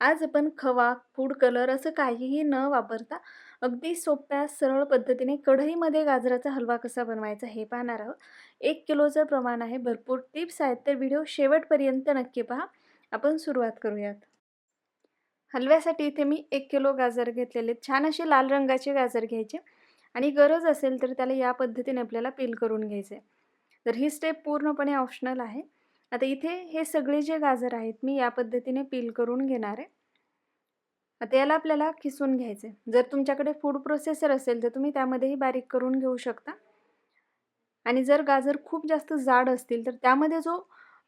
आज आपण खवा, फूड कलर असं काहीही न वापरता अगदी सोप्या, सरळ पद्धतीने कढईमध्ये गाजराचा हलवा कसा बनवायचा हे पाहणार आहोत. एक किलोचं प्रमाण आहे. भरपूर टिप्स आहेत, तर व्हिडिओ शेवटपर्यंत नक्की पहा. आपण सुरुवात करूयात. हलव्यासाठी इथे मी एक किलो गाजर घेतलेले छान असे लाल रंगाचे गाजर घ्यायचे आणि गरज असेल तर त्याला या पद्धतीने आपल्याला पील करून घ्यायचे. तर ही स्टेप पूर्णपणे ऑप्शनल आहे. आता इथे हे सगळे जे गाजर आहेत मी या पद्धतीने पील करून घेणार आहे. आता याला आपल्याला खिसून घ्यायचे जर तुमच्याकडे फूड प्रोसेसर असेल तर तुम्ही त्यामध्येही बारीक करून घेऊ शकता. आणि जर गाजर खूप जास्त जाड असतील तर त्यामध्ये जो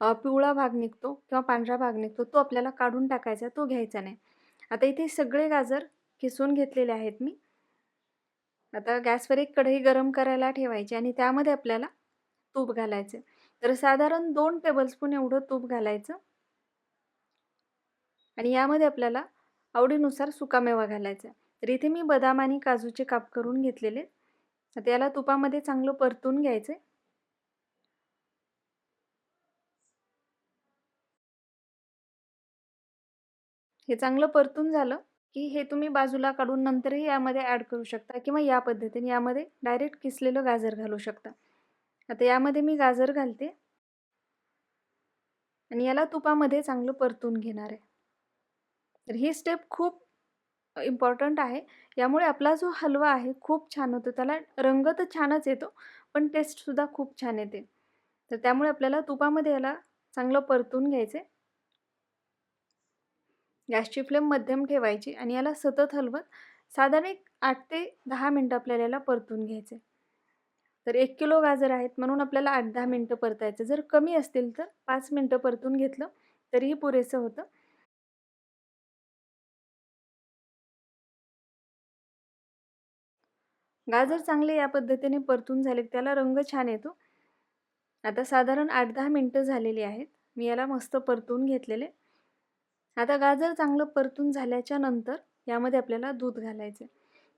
पिवळा भाग निघतो किंवा पांढरा भाग निघतो तो आपल्याला काढून टाकायचा तो घ्यायचा नाही. आता इथे सगळे गाजर किसून घेतलेले आहेत मी. आता गॅसवर एक कढई गरम करायला ठेवायची आणि त्यामध्ये आपल्याला तूप घालायचे तर साधारण दोन टेबलस्पून एवढं तूप घालायचं. आणि यामध्ये आपल्याला आवडीनुसार सुकामेवा घालायचा. तर इथे मी बदाम आणि काजूचे काप करून घेतलेले. आता याला तुपामध्ये चांगलं परतून घ्यायचे हे चांगलं परतून झालं की हे तुम्ही बाजूला काढून नंतरही यामध्ये ॲड करू शकता किंवा या पद्धतीने यामध्ये डायरेक्ट किसलेलं गाजर घालू शकता. आता यामध्ये मी गाजर घालते. आणि याला तुपामध्ये चांगलं परतून घेणार आहे. तर ही स्टेप खूप इम्पॉर्टंट आहे. यामुळे आपला जो हलवा आहे खूप छान होतो. त्याला रंग तर छानच येतो पण टेस्टसुद्धा खूप छान येते. तर त्यामुळे आपल्याला तुपामध्ये याला चांगलं परतून घ्यायचे गॅसची फ्लेम मध्यम ठेवायची आणि याला सतत हलवत साधारण एक आठ ते दहा मिनटं आपल्याला याला परतून घ्यायचे तर एक किलो गाजर आहेत. म्हणून आपल्याला आठ दहा मिनटं परतायचं. जर कमी असतील तर पाच मिनटं परतून घेतलं तरीही पुरेसं होतं. गाजर चांगले या पद्धतीने परतून झाले त्याला रंग छान येतो. आता साधारण आठ दहा मिनटं झालेली आहेत. मी याला मस्त परतून घेतलेले. आता गाजर चांगलं परतून झाल्याच्यानंतर यामध्ये आपल्याला दूध घालायचे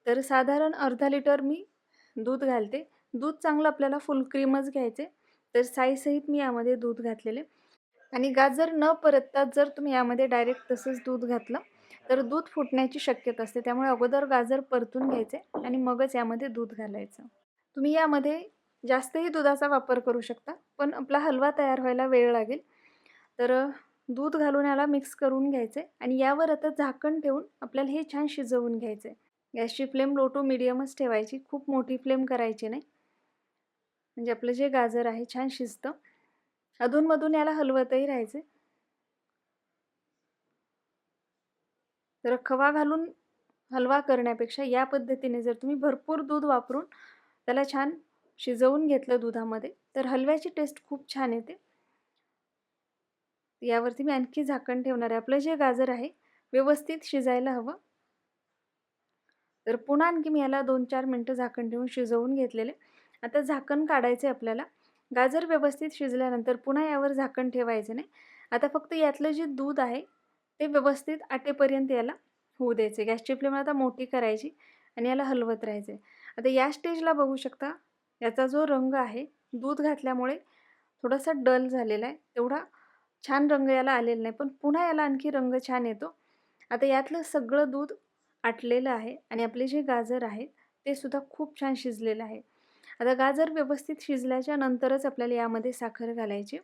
तर साधारण अर्धा लिटर मी दूध घालते. दूध चांगलं आपल्याला फुल क्रीमच घ्यायचे. तर साईसहित मी यामध्ये दूध घातलेले. आणि गाजर न परतता जर तुम्ही यामध्ये डायरेक्ट तसंच दूध घातलं तर दूध फुटण्याची शक्यता असते. त्यामुळे अगोदर गाजर परतून घ्यायचे आणि मगच यामध्ये दूध घालायचं. तुम्ही यामध्ये जास्तही दुधाचा वापर करू शकता पण आपला हलवा तयार व्हायला वेळ लागेल. तर दूध घालून याला मिक्स करून घ्यायचे आणि यावर आता झाकण ठेवून आपल्याला हे छान शिजवून घ्यायचे. गॅसची फ्लेम लो टू मिडियमच ठेवायची. खूप मोठी फ्लेम करायची नाही. म्हणजे आपलं जे गाजर आहे छान शिजतं. अधूनमधून याला हलवतही राहायचे. तर खवा घालून हलवा करण्यापेक्षा या पद्धतीने जर तुम्ही भरपूर दूध वापरून त्याला छान शिजवून घेतलं दुधामध्ये तर हलव्याची टेस्ट खूप छान येते. यावरती मी आणखी झाकण ठेवणार आहे. आपलं जे गाजर आहे व्यवस्थित शिजायला हवं. तर पुन्हा आणखी मी याला दोन चार मिनटं झाकण ठेवून शिजवून घेतलेले. आता झाकण काढायचं आहे आपल्याला. गाजर व्यवस्थित शिजल्यानंतर पुन्हा यावर झाकण ठेवायचं नाही. आता फक्त यातलं जे दूध आहे ते व्यवस्थित आटेपर्यंत याला होऊ द्यायचे गॅसची फ्लेम आता मोठी करायची आणि याला हलवत राहायचे आता या स्टेजला बघू शकता याचा जो रंग आहे दूध घातल्यामुळे थोडासा डल झालेला आहे. तेवढा छान रंग याला आलेला नाही पण पुन्हा याला आणखी रंग छान येतो. आता यातलं सगळं दूध आटलेलं आहे आणि आपले जे गाजर आहेत ते सुद्धा खूप छान शिजलेलं आहे. आता गाजर व्यवस्थित शिजल्याच्या नंतरच आपल्याला यामध्ये साखर घालायची.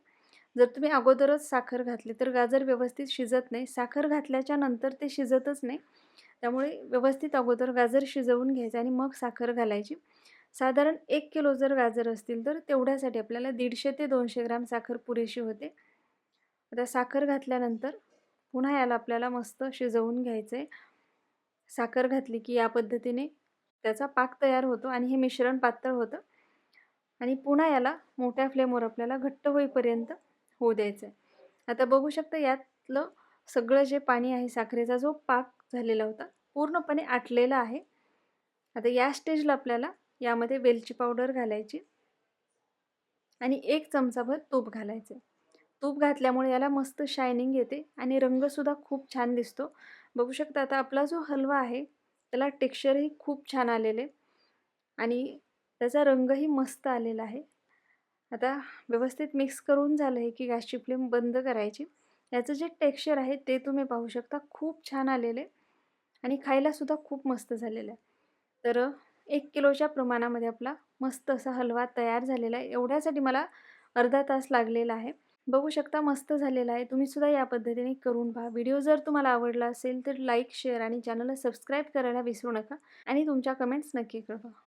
जर तुम्ही अगोदरच साखर घातली तर गाजर व्यवस्थित शिजत नाही साखर घातल्याच्या नंतर ते शिजतच नाही. त्यामुळे व्यवस्थित अगोदर गाजर शिजवून घ्यायचं आणि मग साखर घालायची. साधारण एक किलो जर गाजर असतील तर तेवढ्यासाठी आपल्याला दीडशे ते दोनशे ग्राम साखर पुरेशी होते. आता साखर घातल्यानंतर पुन्हा याला आपल्याला मस्त शिजवून घ्यायचं आहे साखर घातली की या पद्धतीने त्याचा पाक तयार होतो आणि हे मिश्रण पातळ होतं. आणि पुन्हा याला मोठ्या फ्लेमवर आपल्याला घट्ट होईपर्यंत होऊ द्यायचं आहे आता बघू शकता यातलं सगळं जे पाणी आहे साखरेचा जो पाक झालेला होता पूर्णपणे आटलेला आहे. आता या स्टेजला आपल्याला यामध्ये वेलची पावडर घालायची आणि एक चमचाभर तूप घालायचं तूप घातल्यामुळे याला मस्त शायनिंग येते आणि रंगसुद्धा खूप छान दिसतो. बघू शकता आता आपला जो हलवा आहे त्याला टेक्स्चरही खूप छान आलेले. आणि त्याचा रंगही मस्त आलेला आहे. आता व्यवस्थित मिक्स करून झालं आहे की गॅसची फ्लेम बंद करायची. याचं जे टेक्स्चर आहे ते तुम्ही पाहू शकता. खूप छान आलेले. आणि खायलासुद्धा खूप मस्त झालेलं आहे. तर एक किलोच्या प्रमाणामध्ये आपला मस्त असा हलवा तयार झालेला आहे. एवढ्यासाठी मला अर्धा तास लागलेला आहे. बघू शकता मस्त झालेला आहे. तुम्ही सुद्धा या पद्धतीने करून पहा. व्हिडिओ जर तुम्हाला आवडला असेल तर लाईक शेअर आणि चॅनलला सबस्क्राईब करायला विसरू नका आणि तुमच्या कमेंट्स नक्की कळवा.